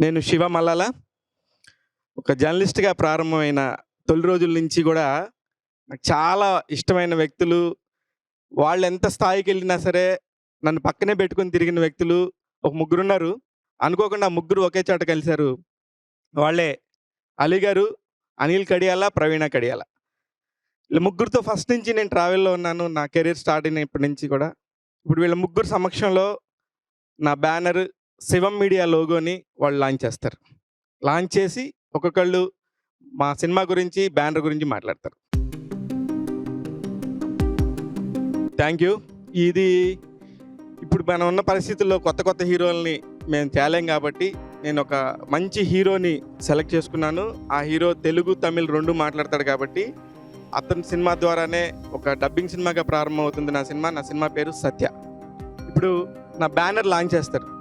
నేను శివ మల్లాల. ఒక జర్నలిస్ట్గా ప్రారంభమైన తొలి రోజుల నుంచి కూడా నాకు చాలా ఇష్టమైన వ్యక్తులు వాళ్ళు ఎంత స్థాయికి వెళ్ళినా సరే నన్ను పక్కనే పెట్టుకొని తిరిగిన వ్యక్తులు ఒక ముగ్గురు ఉన్నారు. అనుకోకుండా ముగ్గురు ఒకే చోట కలిశారు. వాళ్ళే అలీ గారు అనిల్ కడియాల ప్రవీణ కడియాల. వీళ్ళ ముగ్గురితో ఫస్ట్ నుంచి నేను ట్రావెల్లో ఉన్నాను. నా కెరీర్ స్టార్ట్ అయినప్పటి నుంచి కూడా. ఇప్పుడు వీళ్ళ ముగ్గురు సమక్షంలో నా బ్యానర్ శివం మీడియా లోగోని వాళ్ళు లాంచ్ చేస్తారు. లాంచ్ చేసి ఒక్కొక్కళ్ళు మా సినిమా గురించి బ్యానర్ గురించి మాట్లాడతారు. Thank you. ఇది ఇప్పుడు మనం ఉన్న పరిస్థితుల్లో కొత్త కొత్త హీరోల్ని మేము తేలేం కాబట్టి నేను ఒక మంచి హీరోని సెలెక్ట్ చేసుకున్నాను. ఆ హీరో తెలుగు తమిళ్ రెండు మాట్లాడతాడు కాబట్టి అతని సినిమా ద్వారానే ఒక డబ్బింగ్ సినిమాగా ప్రారంభమవుతుంది నా సినిమా. నా సినిమా పేరు సత్య. ఇప్పుడు నా బ్యానర్ లాంచ్ చేస్తారు.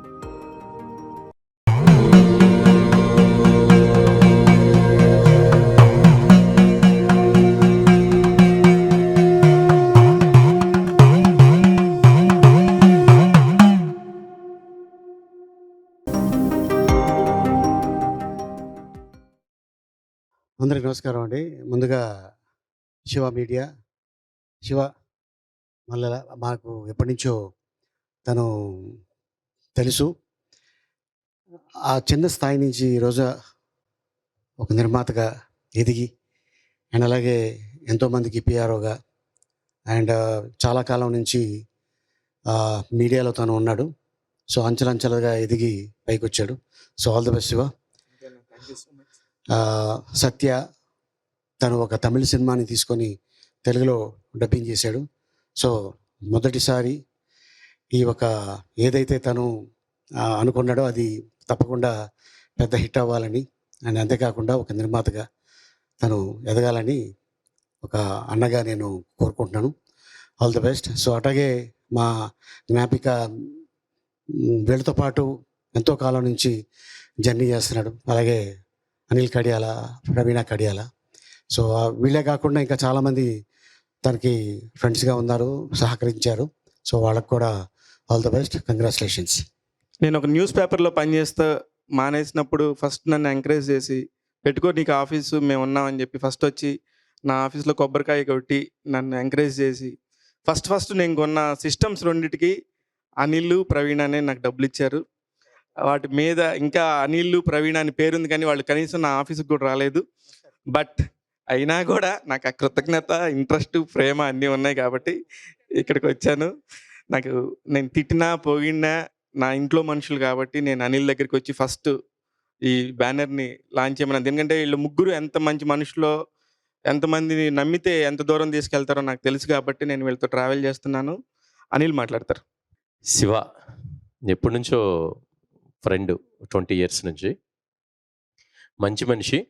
నమస్కారం అండి. ముందుగా శివ మీడియా. శివ మళ్ళా మాకు ఎప్పటి నుంచో తను తెలుసు. ఆ చిన్న స్థాయి నుంచి ఈరోజు ఒక నిర్మాతగా ఎదిగి అండ్ అలాగే ఎంతోమందికి పిఆర్ఓగా అండ్ చాలా కాలం నుంచి మీడియాలో తను ఉన్నాడు. సో అంచెలంచెలుగా ఎదిగి పైకి వచ్చాడు so all the best Shiva. Satya తను ఒక తమిళ సినిమాని తీసుకొని తెలుగులో డబ్బింగ్ చేశాడు. సో మొదటిసారి ఈ ఒక ఏదైతే తను అనుకున్నాడో అది తప్పకుండా పెద్ద హిట్ అవ్వాలని అండ్ అంతేకాకుండా ఒక నిర్మాతగా తను ఎదగాలని ఒక అన్నగా నేను కోరుకుంటున్నాను. All the best. సో అట్లాగే మా జ్ఞాపిక వీళ్ళతో పాటు ఎంతో కాలం నుంచి జర్నీ చేస్తున్నాడు. అలాగే అనిల్ కడియాల ప్రవీణ కడియాల సో వీళ్ళే కాకుండా ఇంకా చాలామంది తనకి ఫ్రెండ్స్గా ఉన్నారు సహకరించారు. సో వాళ్ళకు కూడా ఆల్ ద బెస్ట్. కంగ్రాచులేషన్స్. నేను ఒక న్యూస్ పేపర్లో పనిచేస్తా మానేసినప్పుడు ఫస్ట్ నన్ను ఎంకరేజ్ చేసి పెట్టుకో నీకు ఆఫీసు మేము ఉన్నామని చెప్పి ఫస్ట్ వచ్చి నా ఆఫీస్లో కొబ్బరికాయ కొట్టి నన్ను ఎంకరేజ్ చేసి ఫస్ట్ ఫస్ట్ నేను కొన్న సిస్టమ్స్ రెండింటికి అనిల్ ప్రవీణ్ అనే నాకు డబ్బులు ఇచ్చారు. వాటి మీద ఇంకా అనిల్ ప్రవీణ్ అని పేరుంది కానీ వాళ్ళు కనీసం నా ఆఫీస్కి కూడా రాలేదు. బట్ అయినా కూడా నాకు ఆ కృతజ్ఞత ఇంట్రెస్ట్ ప్రేమ అన్నీ ఉన్నాయి కాబట్టి ఇక్కడికి వచ్చాను నాకు నేను తిట్టినా పోగినా నా ఇంట్లో మనుషులు కాబట్టి నేను అనిల్ దగ్గరికి వచ్చి ఫస్ట్ ఈ బ్యానర్ని లాంచ్ చేయమన్నాను. ఎందుకంటే వీళ్ళు ముగ్గురు ఎంత మంచి మనుషులో ఎంతమందిని నమ్మితే ఎంత దూరం తీసుకెళ్తారో నాకు తెలుసు కాబట్టి నేను వీళ్ళతో ట్రావెల్ చేస్తున్నాను. అనిల్ మాట్లాడతారు. శివ ఎప్పటి నుంచో ఫ్రెండ్ ట్వంటీ ఇయర్స్ నుంచి. మంచి మనిషి.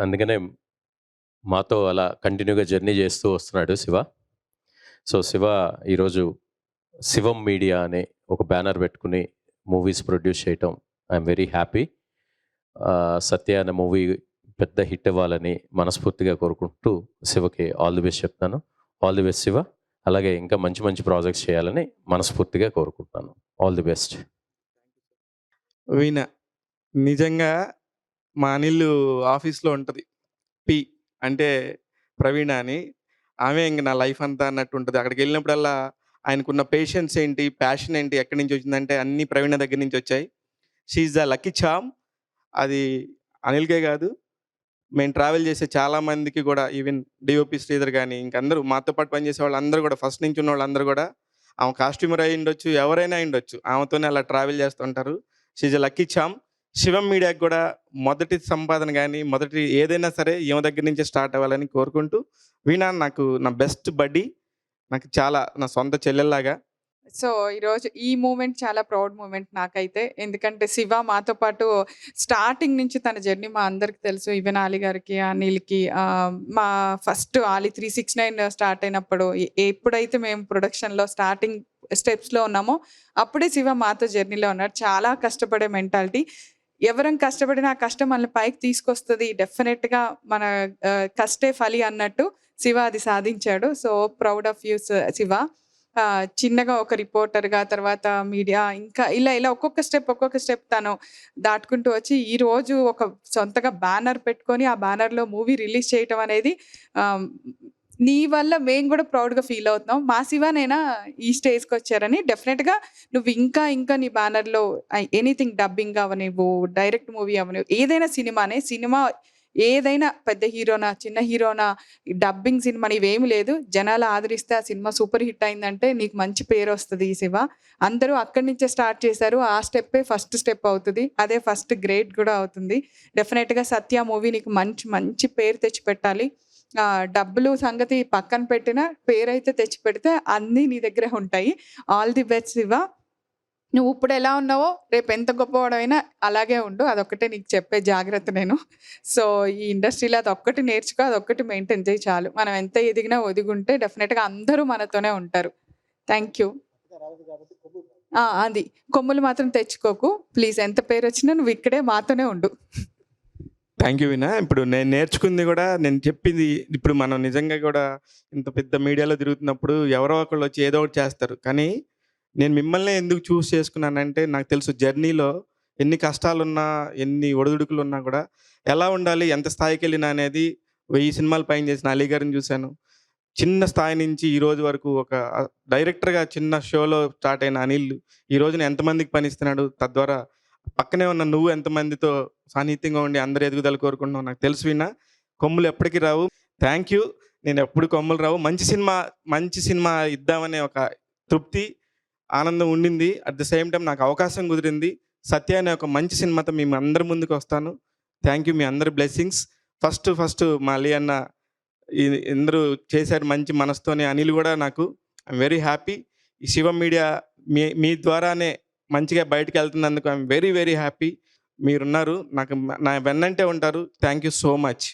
అందుకనే మాతో అలా కంటిన్యూగా జర్నీ చేస్తూ వస్తున్నాడు శివ. సో శివ ఈరోజు శివం మీడియా అనే ఒక బ్యానర్ పెట్టుకుని మూవీస్ ప్రొడ్యూస్ చేయటం ఐఎమ్ వెరీ హ్యాపీ. సత్య అనే మూవీ పెద్ద హిట్ అవ్వాలని మనస్ఫూర్తిగా కోరుకుంటూ శివకి ఆల్ ది బెస్ట్ చెప్తాను. All the best Shiva. అలాగే ఇంకా మంచి మంచి ప్రాజెక్ట్స్ చేయాలని మనస్ఫూర్తిగా కోరుకుంటున్నాను. All the best. వీణ నిజంగా మా అనిల్ ఆఫీస్లో ఉంటుంది. పి. అంటే ప్రవీణ అని. ఆమె ఇంక నా లైఫ్ అంతా అన్నట్టు ఉంటుంది. అక్కడికి వెళ్ళినప్పుడల్లా ఆయనకున్న పేషెన్స్ ఏంటి ప్యాషన్ ఏంటి ఎక్కడి నుంచి వచ్చిందంటే అన్ని ప్రవీణ దగ్గర నుంచి వచ్చాయి. She the lucky charm. అది అనిల్కే కాదు. మేము ట్రావెల్ చేసే చాలా మందికి కూడా ఈవెన్ డిఓపి శ్రీధర్ కానీ ఇంకందరూ మాతో పాటు పనిచేసే వాళ్ళందరూ కూడా ఫస్ట్ నుంచి ఉన్న వాళ్ళందరూ కూడా ఆమె కాస్ట్యూమర్ అయి ఉండొచ్చు ఎవరైనా అయి ఉండొచ్చు. ఆమెతోనే అలా ట్రావెల్ చేస్తుంటారు. She's lucky charm. శివం మీడియాకి కూడా మొదటి సంపాదన కానీ మొదటి ఏదైనా సరే ఈమె దగ్గర నుంచి స్టార్ట్ అవ్వాలని కోరుకుంటూ వీణా నాకు నా బెస్ట్ బడ్డీ నాకు చాలా నా సొంత చెల్లెల్లాగా. సో ఈరోజు ఈ మూమెంట్ చాలా ప్రౌడ్ మూమెంట్ నాకైతే. ఎందుకంటే శివ మాతో పాటు స్టార్టింగ్ నుంచి తన జర్నీ మా అందరికి తెలుసు. ఈవెన్ ఆలి గారికి అనిల్కి మా first Ali three six nine start అయినప్పుడు ఎప్పుడైతే మేము ప్రొడక్షన్లో స్టార్టింగ్ స్టెప్స్లో ఉన్నామో అప్పుడే శివ మాతో జర్నీలో ఉన్నాడు. చాలా కష్టపడే మెంటాలిటీ. ఎవరం కష్టపడినా ఆ కష్టం మనల్ని పైకి తీసుకొస్తుంది. డెఫినెట్గా మన కష్టే ఫలి అన్నట్టు శివ అది సాధించాడు. So proud of you Shiva. చిన్నగా ఒక రిపోర్టర్‌గా తర్వాత మీడియా ఇంకా ఇలా ఇలా ఒక్కొక్క స్టెప్, ఒక్కొక్క స్టెప్ తను దాటుకుంటూ వచ్చి ఈరోజు ఒక సొంతగా బ్యానర్ పెట్టుకొని ఆ బ్యానర్‌లో మూవీ రిలీజ్ చేయటం అనేది నీ వల్ల మేము కూడా ప్రౌడ్‌గా ఫీల్ అవుతున్నాం. మా శివనైనా ఈ స్టేజ్‌కొచ్చారని డెఫినెట్‌గా నువ్వు ఇంకా ఇంకా నీ బ్యానర్‌లో ఎనీథింగ్ డబ్బింగ్ అవనివ్వు డైరెక్ట్ మూవీ అవనివ్వు ఏదైనా సినిమానే. సినిమా ఏదైనా పెద్ద హీరోనా, చిన్న హీరోనా, డబ్బింగ్ సినిమా ఇవేమి లేదు. జనాలు ఆదరిస్తే ఆ సినిమా సూపర్ హిట్ అయిందంటే నీకు మంచి పేరు వస్తుంది ఈ శివ. అందరూ అక్కడి నుంచే స్టార్ట్ చేశారు. ఆ స్టెప్పే ఫస్ట్ స్టెప్ అవుతుంది అదే ఫస్ట్ గ్రేట్ కూడా అవుతుంది. డెఫినెట్‌గా 'సత్య' మూవీ నీకు మంచి మంచి పేరు తెచ్చిపెట్టాలి. డబ్బులు సంగతి పక్కన పెట్టిన పేరైతే తెచ్చిపెడితే అన్నీ నీ దగ్గర ఉంటాయి. All the best Shiva. నువ్వు ఇప్పుడు ఎలా ఉన్నావో రేపు ఎంత గొప్పవాడమైనా అలాగే ఉండు. అదొక్కటే నీకు చెప్పే జాగ్రత్త నేను. సో, ఈ ఇండస్ట్రీలో అది ఒక్కటి నేర్చుకో. అదొక్కటి మెయింటైన్ చేయి చాలు. మనం ఎంత ఎదిగినా ఒదిగుంటే డెఫినెట్‌గా అందరూ మనతోనే ఉంటారు. Thank you. ఆ! అది. కొమ్ములు మాత్రం తెచ్చుకోకు. ప్లీజ్ ఎంత పేరు వచ్చినా నువ్వు ఇక్కడే మాతోనే ఉండు. థ్యాంక్ యూ వినా ఇప్పుడు నేను నేర్చుకుంది కూడా నేను చెప్పింది ఇప్పుడు మనం నిజంగా కూడా ఇంత పెద్ద మీడియాలో తిరుగుతున్నప్పుడు ఎవరో ఒకళ్ళు వచ్చి ఏదో ఒకటి చేస్తారు. కానీ నేను మిమ్మల్నే ఎందుకు చూస్ చేసుకున్నానంటే నాకు తెలుసు జర్నీలో ఎన్ని కష్టాలున్నా, ఎన్ని ఒడిదుడుకులు ఉన్నా కూడా ఎలా ఉండాలి, ఎంత స్థాయికి వెళ్ళినా అనేది వెయ్యి సినిమాలు పైన చేసిన అలీ గారిని చూశాను. చిన్న స్థాయి నుంచి ఈ రోజు వరకు ఒక డైరెక్టర్‌గా చిన్న షోలో స్టార్ట్ అయిన అనిల్ ఈ రోజున ఎంతమందికి పనిస్తున్నాడు. తద్వారా పక్కనే ఉన్న నువ్వు ఎంతమందితో సాన్నిహిత్యంగా ఉండి అందరి ఎదుగుదల కోరుకుంటున్నావు నాకు తెలుసు వీణా. కొమ్ములు ఎప్పటికీ రావు. Thank you. నేను ఎప్పుడు కొమ్ములు రావు. మంచి సినిమా మంచి సినిమా ఇద్దామనే ఒక తృప్తి, ఆనందం ఉండింది. అట్ ద సేమ్ టైం నాకు అవకాశం కుదిరింది. 'సత్య' అనే ఒక మంచి సినిమాతో మేము అందరి ముందుకు వస్తాను థ్యాంక్ యూ. మీ అందరి బ్లెస్సింగ్స్. ఫస్ట్ ఫస్ట్ మా అలీ అన్న ఎందరూ అందరూ చేశారు మంచి మనసుతోనే అనిల్ కూడా నాకు ఐఎమ్ వెరీ హ్యాపీ. ఈ శివ మీడియా మీ మీ ద్వారానే మంచిగా బయటికెళ్తున్నందుకు ఐఎమ్ వెరీ వెరీ హ్యాపీ. మీరున్నారు. నాకు నా వెన్నంటే ఉంటారు. Thank you so much.